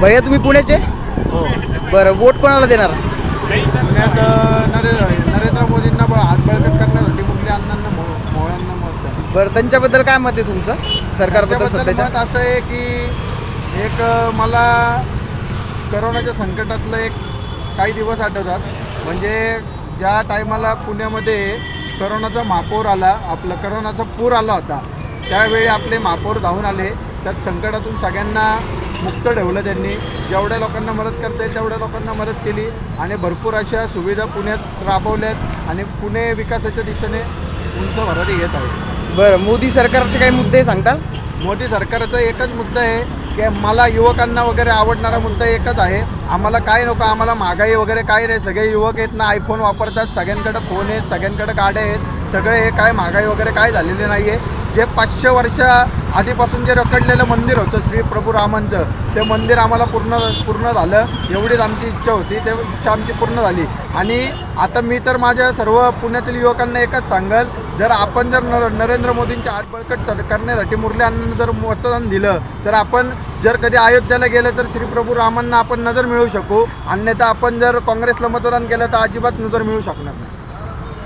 भैया तुम्ही पुण्याचे? हो. बरं वोट कोणाला देणार? पुण्यात नरेंद्र नरेंद्र मोदींना करण्यासाठी अण्णांना मो- मोहळांना मत द्या. बरं त्यांच्याबद्दल काय मत आहे तुमचं? सरकारबद्दल सध्याच्या मत असं आहे की एक अ, मला करोनाच्या संकटातलं एक काही दिवस आठवतात. म्हणजे ज्या टायमाला पुण्यामध्ये करोनाचा महापौर आला आपला करोनाचा पूर आला होता त्यावेळी आपले महापौर धावून आले. त्यात संकटातून सगळ्यांना मुक्त ठेवलं त्यांनी. जेवढ्या लोकांना मदत करता येईल तेवढ्या लोकांना मदत केली. आणि भरपूर अशा सुविधा पुण्यात राबवल्यात आणि पुणे विकासाच्या दिशेने उंच भरारी घेत आहे बरं मोदी सरकारचे काही मुद्दे सांगताल? मोदी सरकारचा एकच मुद्दा आहे की मला युवकांना वगैरे आवडणारा मुद्दा एकच आहे. आम्हाला काय नको आम्हाला महागाई वगैरे काय नाही. सगळे युवक आहेत ना आयफोन वापरतात सगळ्यांकडे फोन आहेत सगळ्यांकडे गाड्या आहेत. सगळे हे काय महागाई वगैरे काय झालेले नाही आहे जे पाचशे वर्ष आधीपासून जे रखडलेलं मंदिर होतं श्री प्रभू रामांचं ते मंदिर आम्हाला पूर्ण पूर्ण झालं. एवढीच आमची इच्छा होती. ते इच्छा आमची पूर्ण झाली. आणि आता मी तर माझ्या सर्व पुण्यातील युवकांना एकच सांगल जर आपण जर नर नरेंद्र मोदींच्या हात बळकट करण्यासाठी मुरली अण्णांना जर मतदान दिलं तर आपण जर कधी अयोध्येला गेलं तर श्री प्रभू रामांना आपण नजर मिळवू शकू. अन्यथा आपण जर काँग्रेसला मतदान केलं तर अजिबात नजर मिळू शकणार नाही.